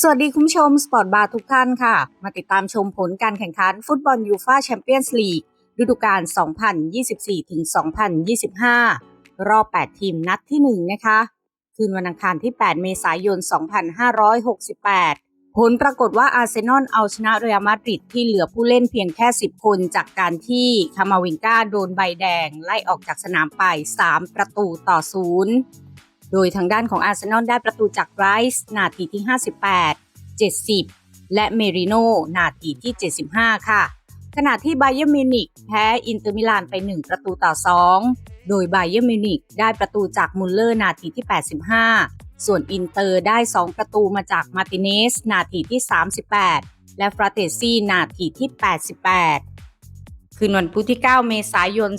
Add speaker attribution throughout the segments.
Speaker 1: สวัสดีคุณผู้ชม สปอร์ตบาร์ทุกท่านค่ะ มาติดตามชมผลการแข่งขันฟุตบอลยูฟาแชมเปี้ยนส์ลีกฤดูกาล 2024ถึง2025 รอบ 8 ทีมนัดที่ 1 นะคะ คืนวันอังคารที่ 8 เมษายน 2568 ผลปรากฏว่าอาร์เซนอลเอาชนะเรอัลมาดริดที่เหลือผู้เล่นเพียงแค่ 10 คนจากการที่คามาวิงกาโดนใบแดง ไล่ออกจากสนามไป 3 ประตูต่อศูนย์ โดยทางด้านของอาร์เซนอลได้ประตูจากไรส์นาทีที่ 58 70 และเมริโนนาทีที่ 75 ค่ะ ขณะที่ไบเยอร์มิวนิกแพ้อินเตอร์มิลานไป 1 ประตูต่อ 2 โดยไบเยอร์มิวนิกได้ประตูจากมุลเลอร์นาทีที่ 85 ส่วนอินเตอร์ได้ 2 ประตูมาจากมาติเนสนาทีที่ 38 และฟราเตซี่นาทีที่ 88 คืนวันพุธที่ 9 เมษายน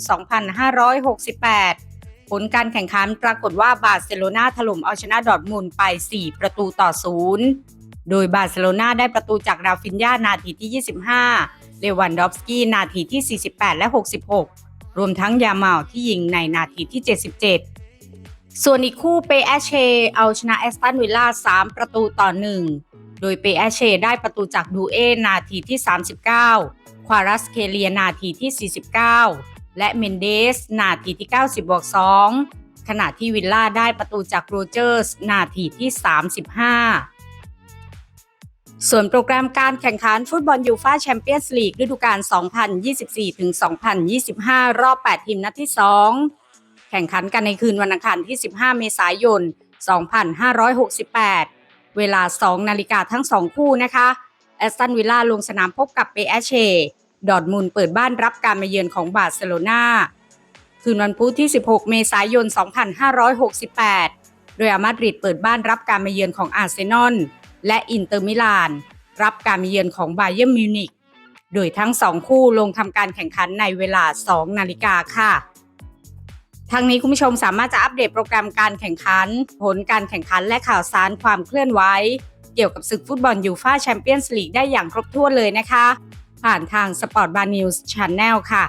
Speaker 1: 2568 ผลการแข่งขันปรากฏว่าบาร์เซโลนาถล่มเอาชนะดอร์ทมุนไป 4 ประตูต่อ0โดยบาร์เซโลนาได้ประตูจากราฟินยานาทีที่ 25 เลวันดอฟสกี้นาทีที่ 48 และ 66 รวมทั้งยาเมาที่ยิงในนาทีที่ 77 ส่วนอีกคู่เปแอเชเอาชนะแอสตันวิลล่า 3 ประตูต่อ 1 โดยเปแอเชได้ประตูจากดูเอนาทีที่ 39 ควารัสเคเลียนาทีที่ 49 และเมนเดสนาทีที่ 90บวก2ขณะที่วิลล่าได้ประตูจากโรเจอร์สนาทีที่ 35 ส่วนโปรแกรมการแข่งขันฟุตบอลยูฟ่าแชมเปี้ยนส์ลีกฤดูกาล 2024ถึง2025 รอบ 8 ทีมนัดที่ 2 แข่งขันกันในคืนวันอังคารที่ 15 เมษายน 2568 เวลา 2 นาฬิกาทั้ง 2 คู่นะคะแอสตันวิลล่าลงสนามพบกับเปแอเช ดอร์ทมุนเปิดบ้านรับการมาเยือนของบาร์เซโลนาคืนวันพุธที่ 16 เมษายน 2568เรอัลมาดริดเปิดบ้านรับการมาเยือนของอาร์เซนอลและอินเตอร์มิลานรับการมาเยือนของไบเยอร์มิวนิกโดยทั้ง2คู่ลงทำการแข่งขันในเวลา 2 นาฬิกาค่ะทางนี้คุณผู้ชมสามารถจะอัปเดตโปรแกรมการแข่งขัน ผลการแข่งขันและข่าวสารความเคลื่อนไหวเกี่ยวกับศึกฟุตบอลยูฟ่าแชมเปี้ยนส์ลีกได้อย่างครบถ้วนเลยนะคะ ผ่านทาง Sport Bar News Channel ค่ะ